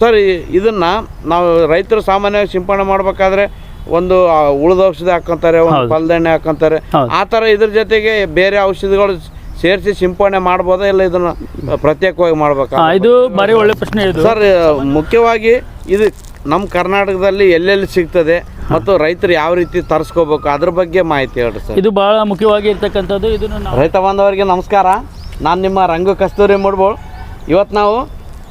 Sir ಇದನ್ನ ನಾವು ರೈತರು ಸಾಮಾನ್ಯವಾಗಿ ಸಿಂಪಡಣೆ ಮಾಡ್ಬೇಕಾದ್ರೆ ಒಂದು ಉಳಿದ ಔಷಧಿ ಹಾಕೊಂತಾರೆ ಒಂದು ಪಲ್ದೆಣ್ಣೆ ಹಾಕೊಂತಾರೆ. ಆ ಥರ ಇದ್ರ ಜೊತೆಗೆ ಬೇರೆ ಔಷಧಿಗಳು ಸೇರಿಸಿ ಸಿಂಪಡಣೆ ಮಾಡ್ಬೋದಾ ಇಲ್ಲ ಇದನ್ನ ಪ್ರತ್ಯೇಕವಾಗಿ ಮಾಡ್ಬೇಕಾ? ಇದು ಭಾರಿ ಒಳ್ಳೆ ಪ್ರಶ್ನೆ ಇದು. ಸರ್ ಮುಖ್ಯವಾಗಿ ಇದು ನಮ್ಮ ಕರ್ನಾಟಕದಲ್ಲಿ ಎಲ್ಲೆಲ್ಲಿ ಸಿಗ್ತದೆ ಮತ್ತು ರೈತರು ಯಾವ ರೀತಿ ತರಿಸ್ಕೋಬೇಕು ಅದ್ರ ಬಗ್ಗೆ ಮಾಹಿತಿ ಹೇಳಿ ಸರ್. ಇದು ಬಹಳ ಮುಖ್ಯವಾಗಿ ಇರ್ತಕ್ಕಂಥದ್ದು ಇದನ್ನು ರೈತ ಬಾಂಧವರಿಗೆ ನಮಸ್ಕಾರ. ನಾನು ನಿಮ್ಮ ರಂಗು ಕಸ್ತೂರಿ ಮೂಡ್ಬೋಳು. ಇವತ್ತು ನಾವು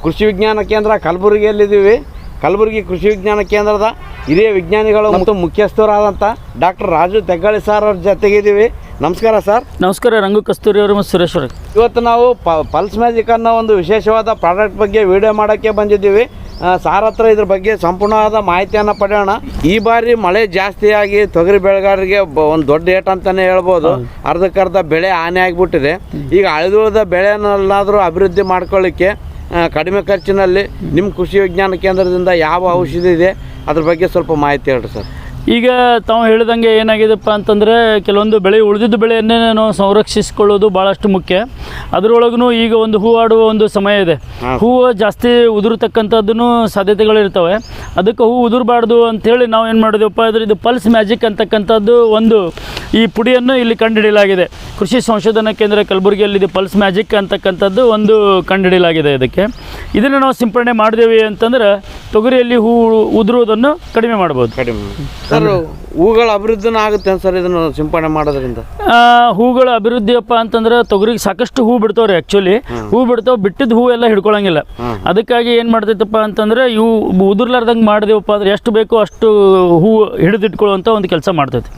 ಕೃಷಿ ವಿಜ್ಞಾನ ಕೇಂದ್ರ ಕಲಬುರಗಿಯಲ್ಲಿದ್ದೀವಿ. ಕಲಬುರಗಿ ಕೃಷಿ ವಿಜ್ಞಾನ ಕೇಂದ್ರದ ಹಿರಿಯ ವಿಜ್ಞಾನಿಗಳು ಮತ್ತು ಮುಖ್ಯಸ್ಥರಾದಂಥ ಡಾಕ್ಟರ್ ರಾಜು ತೆಗ್ಗಾಳಿ ಸರ್ ಅವ್ರ ಜೊತೆಗಿದ್ದೀವಿ ನಮಸ್ಕಾರ ಸರ್. ನಮಸ್ಕಾರ ರಂಗು ಕಸ್ತೂರಿ ಅವರು ಮತ್ತು ಸುರೇಶ್ ಅವರು. ಇವತ್ತು ನಾವು ಪ ಪಲ್ಸ್ ಮ್ಯಾಜಿಕ್ ಅನ್ನೋ ಒಂದು ವಿಶೇಷವಾದ ಪ್ರಾಡಕ್ಟ್ ಬಗ್ಗೆ ವಿಡಿಯೋ ಮಾಡೋಕ್ಕೆ ಬಂದಿದ್ದೀವಿ. ಸಾರ್ ಹತ್ರ ಇದ್ರ ಬಗ್ಗೆ ಸಂಪೂರ್ಣವಾದ ಮಾಹಿತಿಯನ್ನು ಪಡೆಯೋಣ. ಈ ಬಾರಿ ಮಳೆ ಜಾಸ್ತಿಯಾಗಿ ತೊಗರಿ ಬೆಳೆಗಾರರಿಗೆ ಒಂದು ದೊಡ್ಡ ಏಟ್ ಅಂತಲೇ ಹೇಳ್ಬೋದು. ಅರ್ಧಕ್ಕರ್ಧ ಬೆಳೆ ಹಾನಿ ಆಗಿಬಿಟ್ಟಿದೆ. ಈಗ ಅಳಿದುಳಿದ ಬೆಳೆಯನ್ನೆಲ್ಲಾದರೂ ಅಭಿವೃದ್ಧಿ ಮಾಡ್ಕೊಳ್ಳಿಕ್ಕೆ ಕಡಿಮೆ ಖರ್ಚಿನಲ್ಲಿ ನಿಮ್ಮ ಕೃಷಿ ವಿಜ್ಞಾನ ಕೇಂದ್ರದಿಂದ ಯಾವ ಔಷಧಿ ಇದೆ? ಅದ್ರ ಬಗ್ಗೆ ಸ್ವಲ್ಪ ಮಾಹಿತಿ ಹೇಳ್ರಿ ಸರ್. ಈಗ ತಾವು ಹೇಳಿದಂಗೆ ಏನಾಗಿದೆಪ್ಪ ಅಂತಂದರೆ ಕೆಲವೊಂದು ಬೆಳೆ ಉಳಿದಿದ್ದ ಬೆಳೆಯನ್ನೇ ನಾವು ಸಂರಕ್ಷಿಸಿಕೊಳ್ಳೋದು ಭಾಳಷ್ಟು ಮುಖ್ಯ. ಅದರೊಳಗೂ ಈಗ ಒಂದು ಹೂ ಆಡುವ ಒಂದು ಸಮಯ ಇದೆ. ಹೂವು ಜಾಸ್ತಿ ಉದುರತಕ್ಕಂಥದ್ದು ಸಾಧ್ಯತೆಗಳಿರ್ತವೆ ಅದಕ್ಕೆ ಹೂ ಉದುರಬಾರ್ದು ಅಂಥೇಳಿ ನಾವು ಏನು ಮಾಡಿದೆವಪ್ಪ ಅಂದರೆ ಇದು ಪಲ್ಸ್ ಮ್ಯಾಜಿಕ್ ಅಂತಕ್ಕಂಥದ್ದು ಒಂದು ಈ ಪುಡಿಯನ್ನು ಇಲ್ಲಿ ಕಂಡುಹಿಡಿಯಲಾಗಿದೆ ಕೃಷಿ ಸಂಶೋಧನಾ ಕೇಂದ್ರ ಕಲಬುರಗಿಯಲ್ಲಿದೆ ಪಲ್ಸ್ ಮ್ಯಾಜಿಕ್ ಅಂತಕ್ಕಂಥದ್ದು ಒಂದು ಕಂಡುಹಿಡಿಯಲಾಗಿದೆ ಇದಕ್ಕೆ. ಇದನ್ನು ನಾವು ಸಿಂಪಡಣೆ ಮಾಡಿದೇವೆ ಅಂತಂದ್ರೆ ತೊಗರಿಯಲ್ಲಿ ಹೂ ಉದುರುವುದನ್ನು ಕಡಿಮೆ ಮಾಡ್ಬೋದು. ಕಡಿಮೆ. ಸರ್ ಹೂಗಳ ಅಭಿವೃದ್ಧಿನ ಆಗುತ್ತೆ ಸರ್ ಇದನ್ನು ಸಿಂಪಡಣೆ ಮಾಡೋದ್ರಿಂದ? ಹೂಗಳು ಅಭಿವೃದ್ಧಿಯಪ್ಪ ಅಂತಂದ್ರೆ ತೊಗರಿಗೆ ಸಾಕಷ್ಟು ಹೂ ಬಿಡ್ತಾವ್ರಿ ಆ್ಯಕ್ಚುಲಿ ಹೂ ಬಿಡ್ತಾವೆ ಬಿಟ್ಟಿದ್ ಹೂ ಎಲ್ಲ ಹಿಡ್ಕೊಳಂಗಿಲ್ಲ. ಅದಕ್ಕಾಗಿ ಏನು ಮಾಡ್ತೈತಪ್ಪ ಅಂತಂದ್ರೆ ಇವು ಉದುರ್ಲಾರ್ದಂಗೆ ಮಾಡಿದೆವಪ್ಪ ಅಂದ್ರೆ ಎಷ್ಟು ಬೇಕೋ ಅಷ್ಟು ಹೂ ಹಿಡಿದಿಟ್ಕೊಳ್ಳುವಂಥ ಒಂದು ಕೆಲಸ ಮಾಡ್ತೈತಿ.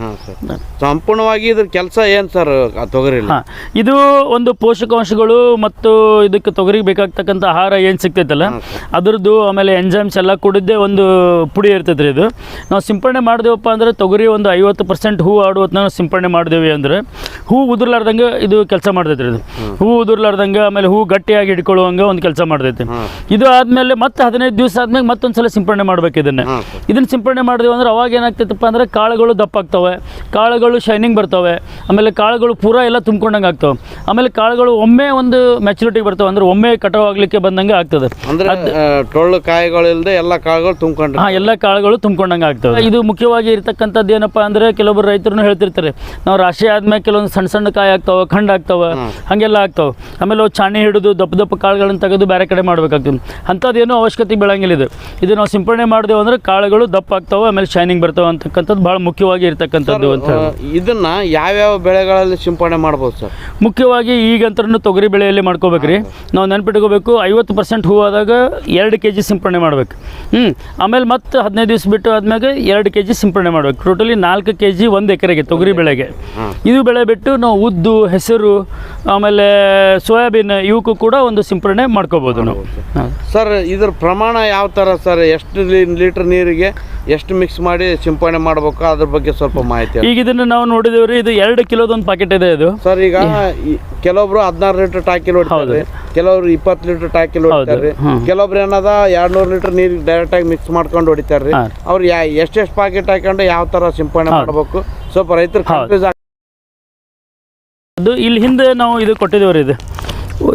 ಸಂಪೂರ್ಣವಾಗಿ ಇದ್ರ ಕೆಲಸ ಏನು ಸರ್ ತೊಗರಿ ಹಾಂ ಇದು ಒಂದು ಪೋಷಕಾಂಶಗಳು ಮತ್ತು ಇದಕ್ಕೆ ತೊಗರಿಗೆ ಬೇಕಾಗ್ತಕ್ಕಂಥ ಆಹಾರ ಏನು ಸಿಗ್ತೈತಲ್ಲ ಅದ್ರದ್ದು ಆಮೇಲೆ ಎಂಜೈಮ್ಸ್ ಎಲ್ಲ ಕೂಡಿದ್ದೇ ಒಂದು ಪುಡಿ ಇರ್ತೈತ್ರಿ ಇದು. ನಾವು ಸಿಂಪಡಣೆ ಮಾಡಿದೆವಪ್ಪ ಅಂದರೆ ತೊಗರಿ ಒಂದು ಐವತ್ತು ಪರ್ಸೆಂಟ್ ಹೂ ಆಡುವತ್ತು ಸಿಂಪಡಣೆ ಮಾಡಿದೆವು ಅಂದರೆ ಹೂ ಉದುರ್ಲಾರ್ದಂಗೆ ಇದು ಕೆಲಸ ಮಾಡ್ತೈತೆ ರೀ ಇದು. ಹೂ ಉದುರ್ಲಾರ್ದಂಗೆ ಆಮೇಲೆ ಹೂ ಗಟ್ಟಿಯಾಗಿ ಹಿಡ್ಕೊಳ್ಳುವಂಗೆ ಒಂದು ಕೆಲಸ ಮಾಡ್ತೈತೆ. ಇದು ಆದಮೇಲೆ ಮತ್ತೆ ಹದಿನೈದು ದಿವಸ ಆದ್ಮೇಲೆ ಮತ್ತೊಂದು ಸಲ ಸಿಂಪಡಣೆ ಮಾಡಬೇಕು ಇದನ್ನು. ಇದನ್ನ ಸಿಂಪಡಣೆ ಮಾಡಿದೆವು ಅಂದ್ರೆ ಅವಾಗ ಏನಾಗ್ತೈತಪ್ಪ ಅಂದರೆ ಕಾಳುಗಳು ದಪ್ಪಾಗ್ತವೆ ಕಾಳುಗಳು ಶೈನಿಂಗ್ ಬರ್ತವೆ ಆಮೇಲೆ ಕಾಳುಗಳು ಪೂರ ಎಲ್ಲ ತುಂಬ್ಕೊಂಡಂಗೆ ಆಗ್ತವೆ. ಆಮೇಲೆ ಕಾಳುಗಳು ಒಮ್ಮೆ ಒಂದು ಮೆಚುರಿಟಿಗೆ ಬರ್ತವೆ ಅಂದ್ರೆ ಒಮ್ಮೆ ಕಟಾವ್ ಆಗಲಿಕ್ಕೆ ಬಂದಂಗೆ ಆಗ್ತದೆ. ಅಂದ್ರೆ ಟೊಳ್ಳು ಕಾಯಿಗಳಿಲ್ಲದೆ ಎಲ್ಲ ಕಾಳುಗಳು ತುಂಬ್ಕೊಂಡ್ರೆ ಹಾಂ ಎಲ್ಲ ಕಾಳುಗಳು ತುಂಬ್ಕೊಂಡಂಗೆ ಆಗ್ತವೆ. ಇದು ಮುಖ್ಯವಾಗಿ ಇರ್ತಕ್ಕಂಥದ್ದು ಏನಪ್ಪ ಅಂದರೆ ಕೆಲವೊಬ್ಬರು ರೈತರು ಹೇಳ್ತಿರ್ತಾರೆ ನಾವು ರಾಶಿ ಆದಮೇಲೆ ಕೆಲವೊಂದು ಸಣ್ಣ ಸಣ್ಣ ಕಾಯಿ ಆಗ್ತಾವೆ ಖಂಡ ಆಗ್ತಾವೆ ಹಾಗೆಲ್ಲ ಆಗ್ತಾವೆ ಆಮೇಲೆ ಅವು ಚಾಣಿ ಹಿಡಿದು ದಪ್ಪ ದಪ್ಪ ಕಾಳುಗಳನ್ನು ತೆಗೆದು ಬೇರೆ ಕಡೆ ಮಾಡಬೇಕಾಗ್ತದೆ. ಅಂಥದ್ದೇನು ಅವಶ್ಯಕತೆ ಬೆಳಂಗಿಲ್ಲ ಇದು. ಇದು ನಾವು ಸಿಂಪಡಣೆ ಮಾಡಿದೆವು ಅಂದರೆ ಕಾಳುಗಳು ದಪ್ಪ ಆಗ್ತಾವೆ ಆಮೇಲೆ ಶೈನಿಂಗ್ ಬರ್ತಾವೆ ಅಂತಕ್ಕಂಥದ್ದು ಭಾಳ ಮುಖ್ಯವಾಗಿ ಇರ್ತಕ್ಕಂಥದ್ದು ಅಂತ ಇದನ್ನು ಯಾವ್ಯಾವ ಬೆಳೆಗಳಲ್ಲಿ ಸಿಂಪಡಣೆ ಮಾಡ್ಬೋದು ಸರ್? ಮುಖ್ಯವಾಗಿ ಈಗಂತರೂ ತೊಗರಿ ಬೆಳೆಯಲ್ಲಿ ಮಾಡ್ಕೋಬೇಕ್ರಿ. ನಾವು ನೆನ್ಪಿಟ್ಕೋಬೇಕು ಐವತ್ತು ಪರ್ಸೆಂಟ್ ಹೂ ಆದಾಗ ಎರಡು ಕೆ ಜಿ ಸಿಂಪಡಣೆ ಮಾಡ್ಬೇಕು. ಹ್ಞೂ ಆಮೇಲೆ ಮತ್ತೆ ಹದಿನೈದು ದಿವಸ ಬಿಟ್ಟು ಆದ್ಮೇಲೆ ಎರಡು ಕೆ ಜಿ ಸಿಂಪಡಣೆ ಮಾಡ್ಬೇಕು ಟೋಟಲಿ ನಾಲ್ಕು ಕೆ ಜಿ ಒಂದು ಎಕರೆಗೆ ತೊಗರಿ ಬೆಳೆಗೆ. ಇದು ಬೆಳೆ ಬಿಟ್ಟು ನಾವು ಉದ್ದು ಹೆಸರು ಆಮೇಲೆ ಸೋಯಾಬೀನ್ ಇವಕ್ಕೂ ಕೂಡ ಒಂದು ಸಿಂಪಡಣೆ ಮಾಡ್ಕೋಬೋದು ನಾವು. ಸರ್ ಇದ್ರ ಪ್ರಮಾಣ ಯಾವ ಥರ ಸರ್? ಎಷ್ಟು ಲೀಟರ್ ನೀರಿಗೆ? ಎಷ್ಟು ಮಿಕ್ಸ್ ಮಾಡಿ ಸಿಂಪಡಣೆ ಮಾಡಬೇಕು ಅದ್ರ ಬಗ್ಗೆ ಸ್ವಲ್ಪ ಮಾಹಿತಿ ಈಗ ಇದನ್ನ ನಾವು ನೋಡಿದೇವ್ರಿ ಇದು ಎರಡು ಕಿಲೋದೊಂದು ಪಾಕೆಟ್ ಇದೆ ಇದು. ಸರ್ ಈಗ ಕೆಲವೊಬ್ರು ಹದಿನಾರು ಲೀಟರ್ ಟಾಕಿ ಹೊಡಿತಾರೆ ಕೆಲವರು ಇಪ್ಪತ್ತು ಲೀಟರ್ ಟಾಕಿ ಹೊಡಿತಾರೆ. ಕೆಲವೊಬ್ರು ಏನದ ಎರಡ್ ನೂರು ಲೀಟರ್ ನೀರ್ ಡೈರೆಕ್ಟ್ ಆಗಿ ಮಿಕ್ಸ್ ಮಾಡ್ಕೊಂಡು ಹೊಡಿತಾರ್ರಿ. ಅವ್ರು ಎಷ್ಟೆಷ್ಟು ಪಾಕೆಟ್ ಹಾಕೊಂಡು ಯಾವ ತರ ಸಿಂಪಡಣೆ ಮಾಡ್ಬೇಕು. ಸ್ವಲ್ಪ ರೈತರು ಕನ್ಫ್ಯೂಸ್ ಇಲ್ಲಿ ಹಿಂದೆ ನಾವು ಇದು ಕೊಟ್ಟಿದ್ದೇವ್ರಿ ಇದು.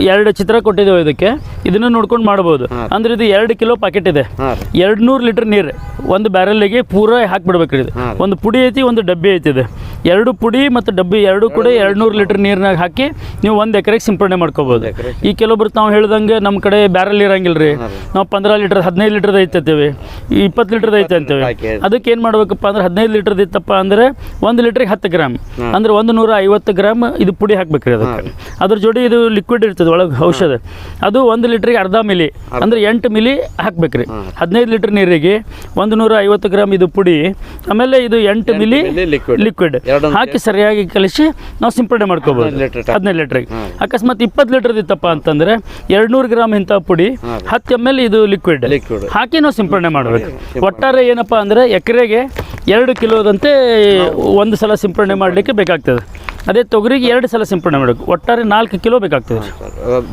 ಎರಡು ಚಿತ್ರ ಕೊಟ್ಟಿದ್ದೇವೆ ಇದಕ್ಕೆ. ಇದನ್ನು ನೋಡ್ಕೊಂಡು ಮಾಡ್ಬೋದು. ಅಂದ್ರೆ ಇದು ಎರಡು ಕಿಲೋ ಪಾಕೆಟ್ ಇದೆ. ಎರಡು ನೂರು ಲೀಟರ್ ನೀರು ಒಂದು ಬ್ಯಾರಲ್ಗೆ ಪೂರ ಹಾಕ್ಬಿಡ್ಬೇಕು ಇದು. ಒಂದು ಪುಡಿ ಐತಿ ಒಂದು ಡಬ್ಬಿ ಐತಿ ಇದು. ಎರಡು ಪುಡಿ ಮತ್ತು ಡಬ್ಬಿ ಎರಡು ಕೂಡ ಎರಡು ನೂರು ಲೀಟರ್ ನೀರಿನಾಗ ಹಾಕಿ ನೀವು ಒಂದು ಎಕರೆಗೆ ಸಿಂಪಡಣೆ ಮಾಡ್ಕೋಬೋದು. ಈ ಕೆಲವೊಬ್ಬರು ತಾವು ಹೇಳ್ದಂಗೆ ನಮ್ಮ ಕಡೆ ಬ್ಯಾರಲ್ ಇರಂಗಿಲ್ಲ ರೀ. ನಾವು ಪಂದ್ರ ಲೀಟರ್ ಹದಿನೈದು ಲೀಟರ್ದು ಈ ಇಪ್ಪತ್ತು ಲೀಟರ್ದು ಐತೆ ಅಂತೇವೆ. ಅದಕ್ಕೆ ಏನು ಮಾಡ್ಬೇಕಪ್ಪ ಅಂದ್ರೆ ಹದಿನೈದು ಲೀಟರ್ ಇತ್ತಪ್ಪ ಅಂದರೆ ಒಂದು ಲೀಟ್ರಿಗೆ ಹತ್ತು ಗ್ರಾಮ್. ಅಂದ್ರೆ ಒಂದು ನೂರ ಐವತ್ತು ಗ್ರಾಮ್ ಇದು ಪುಡಿ ಹಾಕ್ಬೇಕ್ರಿ ಅದಕ್ಕೆ. ಅದ್ರ ಜೋಡಿ ಇದು ಲಿಕ್ವಿಡ್ ಇರ್ತದೆ ಒಳಗೆ ಔಷಧ. ಅದು ಒಂದು ಲೀಟ್ರಿಗೆ ಅರ್ಧ ಮಿಲಿ. ಅಂದ್ರೆ ಎಂಟು ಮಿಲಿ ಹಾಕ್ಬೇಕ್ರಿ. ಹದಿನೈದು ಲೀಟರ್ ನೀರಿಗೆ ಒಂದು ನೂರ ಐವತ್ತು ಗ್ರಾಮ್ ಇದು ಪುಡಿ. ಆಮೇಲೆ ಇದು ಎಂಟು ಮಿಲಿ ಲಿಕ್ವಿಡ್ ಹಾಕಿ ಸರಿಯಾಗಿ ಕಲಿಸಿ ನಾವು ಸಿಂಪಡಣೆ ಮಾಡ್ಕೋಬೋದು. ಹದಿನೈದು ಲೀಟರ್ ಲೀಟ್ರಿಗೆ. ಅಕಸ್ಮಾತ್ ಇಪ್ಪತ್ತು ಲೀಟರ್ ಇತ್ತಪ್ಪ ಅಂತಂದ್ರೆ ಎರಡು ನೂರು ಗ್ರಾಮ್ ಇಂಥ ಪುಡಿ ಹತ್ತು ಎಂ ಎಲ್ ಇದು ಲಿಕ್ವಿಡ್ ಲಿಕ್ವಿಡ್ ಹಾಕಿ ನಾವು ಸಿಂಪಡಣೆ ಮಾಡಬೇಕು. ಒಟ್ಟಾರೆ ಏನಪ್ಪ ಅಂದ್ರೆ ಎಕರೆಗೆ ಎರಡು ಕಿಲೋದಂತೆ ಒಂದು ಸಲ ಸಿಂಪಡಣೆ ಮಾಡಲಿಕ್ಕೆ ಬೇಕಾಗ್ತದೆ. ಅದೇ ತೊಗರಿಗೆ ಎರಡು ಸಲ ಸಿಂಪಡಣೆ ಮಾಡಬೇಕು. ಒಟ್ಟಾರೆ ನಾಲ್ಕು ಕಿಲೋ ಬೇಕಾಗ್ತದೆ.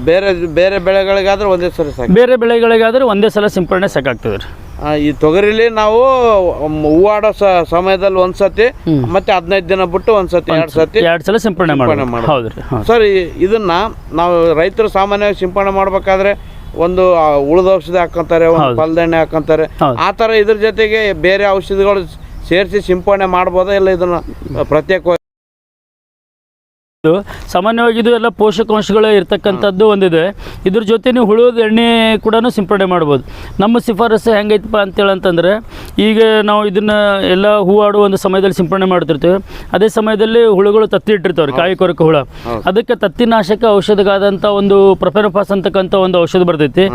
ಬೇರೆ ಬೇರೆ ಬೆಳೆಗಳಿಗಾದ್ರೆ ಒಂದೇ ಸಲ ಬೇರೆ ಬೆಳೆಗಳಿಗಾದ್ರೆ ಒಂದೇ ಸಲ ಸಿಂಪಡಣೆ ಸಾಕಾಗ್ತದೆ ರೀ. ಈ ತೊಗರಿಲಿ ನಾವು ಹೂವಾಡೋ ಸ- ಸಮಯದಲ್ಲಿ ಒಂದ್ಸತಿ ಮತ್ತೆ ಹದಿನೈದು ದಿನ ಬಿಟ್ಟು ಒಂದ್ಸತಿ ಎರಡ್ ಸತಿ ಎರಡು ಸಲ ಸಿಂಪಡಣೆ ಮಾಡಿ ಸರ್ ಇದನ್ನ ನಾವು ರೈತರು ಸಾಮಾನ್ಯವಾಗಿ ಸಿಂಪಡಣೆ ಮಾಡ್ಬೇಕಾದ್ರೆ ಒಂದು ಉಳಿದ ಔಷಧಿ ಹಾಕೊಂತಾರೆ ಒಂದು ಫಲದಣ್ಣೆ ಹಾಕೊಂತಾರೆ. ಆ ಥರ ಇದ್ರ ಜೊತೆಗೆ ಬೇರೆ ಔಷಧಿಗಳು ಸೇರಿಸಿ ಸಿಂಪಡಣೆ ಮಾಡ್ಬೋದಾ? ಇಲ್ಲ ಇದನ್ನ ಪ್ರತ್ಯೇಕವಾಗಿ ಇದು ಸಾಮಾನ್ಯವಾಗಿ ಇದು ಎಲ್ಲ ಪೋಷಕಾಂಶಗಳು ಇರ್ತಕ್ಕಂಥದ್ದು ಒಂದಿದೆ. ಇದ್ರ ಜೊತೆ ನೀವು ಹುಳುದ ಎಣ್ಣೆ ಕೂಡ ಸಿಂಪಡಣೆ ಮಾಡ್ಬೋದು. ನಮ್ಮ ಶಿಫಾರಸು ಹೆಂಗೈತಪ್ಪ ಅಂತೇಳಿ ಅಂತಂದರೆ ಈಗ ನಾವು ಇದನ್ನು ಎಲ್ಲ ಹೂವಾಡುವ ಒಂದು ಸಮಯದಲ್ಲಿ ಸಿಂಪಡಣೆ ಮಾಡ್ತಿರ್ತೀವಿ. ಅದೇ ಸಮಯದಲ್ಲಿ ಹುಳುಗಳು ತತ್ತಿ ಇಟ್ಟಿರ್ತಾವ್ರಿ ಕಾಯಿ ಕೊರಕ ಹುಳ. ಅದಕ್ಕೆ ತತ್ತಿನಾಶಕ ಔಷಧಗಾದಂಥ ಒಂದು ಪ್ರೊಫೆನಫಾಸ್ ಅಂತಕ್ಕಂಥ ಒಂದು ಔಷಧ ಬರ್ತೈತಿ.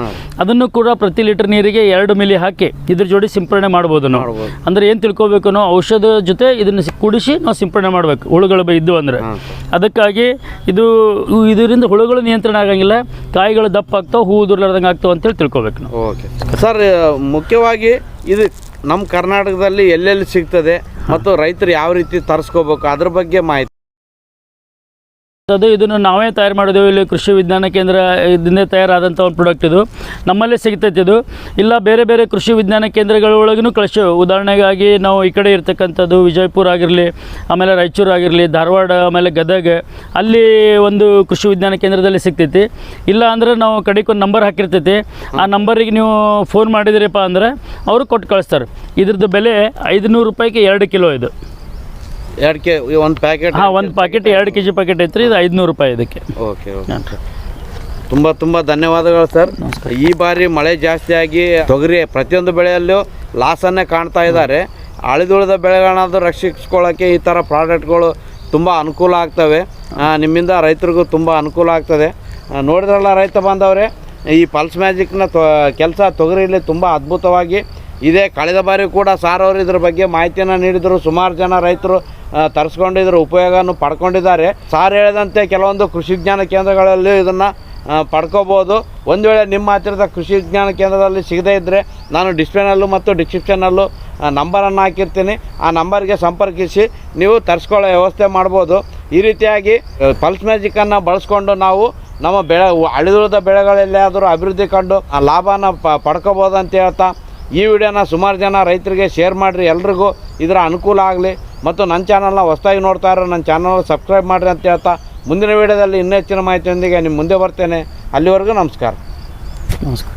ಅದನ್ನು ಕೂಡ ಪ್ರತಿ ಲೀಟರ್ ನೀರಿಗೆ ಎರಡು ಮಿಲಿ ಹಾಕಿ ಇದ್ರ ಜೋಡಿ ಸಿಂಪಡಣೆ ಮಾಡ್ಬೋದು ನಾವು. ಅಂದರೆ ಏನು ತಿಳ್ಕೊಬೇಕು ನಾವು? ಔಷಧ ಜೊತೆ ಇದನ್ನು ಕುಡಿಸಿ ನಾವು ಸಿಂಪಡಣೆ ಮಾಡಬೇಕು ಹುಳುಗಳು ಇದ್ದು ಅಂದರೆ. ಅದಕ್ಕಾಗಿ ಇದು ಇದರಿಂದ ಹುಳುಗಳು ನಿಯಂತ್ರಣ ಆಗಂಗಿಲ್ಲ. ಕಾಯಿಗಳು ದಪ್ಪ ಆಗ್ತಾವೆ ಹೂ ಉದುರ್ಲಾರ್ದಂಗೆ ಆಗ್ತಾವೆ ಅಂತೇಳಿ ತಿಳ್ಕೊಬೇಕು ನಾವು. ಓಕೆ. ಸರ್ ಮುಖ್ಯವಾಗಿ ಇದು ನಮ್ಮ ಕರ್ನಾಟಕದಲ್ಲಿ ಎಲ್ಲೆಲ್ಲಿ ಸಿಗ್ತದೆ ಮತ್ತು ರೈತರು ಯಾವ ರೀತಿ ತರಿಸ್ಕೋಬೇಕು ಅದ್ರ ಬಗ್ಗೆ ಮಾಹಿತಿ ಅದು ಇದನ್ನು ನಾವೇ ತಯಾರು ಮಾಡಿದೆವು ಇಲ್ಲಿ ಕೃಷಿ ವಿಜ್ಞಾನ ಕೇಂದ್ರ ಇದರಿಂದ ತಯಾರಾದಂಥ ಒಂದು ಪ್ರಾಡಕ್ಟ್ ಇದು. ನಮ್ಮಲ್ಲೇ ಸಿಗ್ತೈತೆ ಇದು. ಇಲ್ಲ, ಬೇರೆ ಬೇರೆ ಕೃಷಿ ವಿಜ್ಞಾನ ಕೇಂದ್ರಗಳೊಳಗೂ ಕಳಿಸಿ ಉದಾಹರಣೆಗಾಗಿ ನಾವು ಈ ಕಡೆ ಇರ್ತಕ್ಕಂಥದ್ದು ವಿಜಯಪುರ ಆಗಿರಲಿ, ಆಮೇಲೆ ರಾಯಚೂರು ಆಗಿರಲಿ, ಧಾರವಾಡ, ಆಮೇಲೆ ಗದಗ, ಅಲ್ಲಿ ಒಂದು ಕೃಷಿ ವಿಜ್ಞಾನ ಕೇಂದ್ರದಲ್ಲಿ ಸಿಗ್ತೈತಿ. ಇಲ್ಲ ಅಂದ್ರೆ ನಾವು ಕಡೆಗೆ ನಂಬರ್ ಹಾಕಿರ್ತೈತಿ. ಆ ನಂಬರಿಗೆ ನೀವು ಫೋನ್ ಮಾಡಿದಿರಪ್ಪ ಅಂದ್ರೆ ಅವರು ಕೊಟ್ಟು ಕಳಿಸ್ತಾರೆ. ಇದ್ರದ್ದು ಬೆಲೆ ಐದುನೂರು ರೂಪಾಯಿಗೆ ಎರಡು ಕಿಲೋ ಇದು. ಎರಡು ಕೆ ಒಂದು ಪ್ಯಾಕೆಟ್ ಹಾಂ ಒಂದು ಪ್ಯಾಕೆಟ್ ಎರಡು ಕೆ ಜಿ ಪ್ಯಾಕೆಟ್ ಐತ್ರಿ ಇದು ಐದುನೂರು ರೂಪಾಯಿ ಇದಕ್ಕೆ. Okay okay. ತುಂಬ ತುಂಬ ಧನ್ಯವಾದಗಳು ಸರ್. ಈ ಬಾರಿ ಮಳೆ ಜಾಸ್ತಿಯಾಗಿ ತೊಗರಿ ಪ್ರತಿಯೊಂದು ಬೆಳೆಯಲ್ಲೂ ಲಾಸನ್ನೇ ಕಾಣ್ತಾ ಇದ್ದಾರೆ. ಅಳಿದುಳಿದ ಬೆಳೆಗಳನ್ನಾದರೂ ರಕ್ಷಿಸ್ಕೊಳ್ಳೋಕ್ಕೆ ಈ ಥರ ಪ್ರಾಡಕ್ಟ್ಗಳು ತುಂಬ ಅನುಕೂಲ ಆಗ್ತವೆ. ನಿಮ್ಮಿಂದ ರೈತರಿಗೂ ತುಂಬ ಅನುಕೂಲ ಆಗ್ತದೆ. ನೋಡಿದ್ರಲ್ಲ ರೈತ ಬಾಂಧವರೇ ಈ ಪಲ್ಸ್ ಮ್ಯಾಜಿಕ್ನ ತೊ ಕೆಲಸ ತೊಗರಿಯಲ್ಲಿ ತುಂಬ ಅದ್ಭುತವಾಗಿ ಇದೆ. ಕಳೆದ ಬಾರಿ ಕೂಡ ಸಾರ್ ಅವರು ಇದ್ರ ಬಗ್ಗೆ ಮಾಹಿತಿಯನ್ನು ನೀಡಿದರು. ಸುಮಾರು ಜನ ರೈತರು ತರಿಸ್ಕೊಂಡಿದ್ರು ಉಪಯೋಗವನ್ನು ಪಡ್ಕೊಂಡಿದ್ದಾರೆ. ಸಾರ್ ಹೇಳಿದಂತೆ ಕೆಲವೊಂದು ಕೃಷಿ ವಿಜ್ಞಾನ ಕೇಂದ್ರಗಳಲ್ಲಿ ಇದನ್ನು ಪಡ್ಕೋಬೋದು. ಒಂದು ವೇಳೆ ನಿಮ್ಮ ಹತ್ತಿರದ ಕೃಷಿ ವಿಜ್ಞಾನ ಕೇಂದ್ರದಲ್ಲಿ ಸಿಗದೇ ಇದ್ದರೆ ನಾನು ಡಿಸ್ಪ್ಲೇನಲ್ಲೂ ಮತ್ತು ಡಿಸ್ಕ್ರಿಪ್ಷನ್ನಲ್ಲೂ ನಂಬರನ್ನು ಹಾಕಿರ್ತೀನಿ. ಆ ನಂಬರ್ಗೆ ಸಂಪರ್ಕಿಸಿ ನೀವು ತರಿಸ್ಕೊಳ್ಳೋ ವ್ಯವಸ್ಥೆ ಮಾಡ್ಬೋದು. ಈ ರೀತಿಯಾಗಿ ಪಲ್ಸ್ ಮ್ಯಾಜಿಕನ್ನು ಬಳಸ್ಕೊಂಡು ನಾವು ನಮ್ಮ ಬೆಳೆ, ಅಳಿದುಳಿದ ಬೆಳೆಗಳಲ್ಲಾದರೂ ಅಭಿವೃದ್ಧಿ ಕಂಡು ಲಾಭನ ಪ, ಪಡ್ಕೋಬೋದು ಅಂತ ಹೇಳ್ತಾ ಈ ವಿಡಿಯೋನ ಸುಮಾರು ಜನ ರೈತರಿಗೆ ಶೇರ್ ಮಾಡಿರಿ, ಎಲ್ರಿಗೂ ಇದರ ಅನುಕೂಲ ಆಗಲಿ. ಮತ್ತು ನನ್ನ ಚಾನಲ್ನ ಹೊಸ್ದಾಗಿ ನೋಡ್ತಾ ಇರೋ ನನ್ನ ಚಾನಲ್ ಸಬ್ಸ್ಕ್ರೈಬ್ ಮಾಡಿರಿ ಅಂತ ಹೇಳ್ತಾ ಮುಂದಿನ ವಿಡಿಯೋದಲ್ಲಿ ಇನ್ನೂ ಹೆಚ್ಚಿನ ಮಾಹಿತಿಯೊಂದಿಗೆ ನಿಮ್ಮ ಮುಂದೆ ಬರ್ತೇನೆ. ಅಲ್ಲಿವರೆಗೂ ನಮಸ್ಕಾರ. ನಮಸ್ಕಾರ.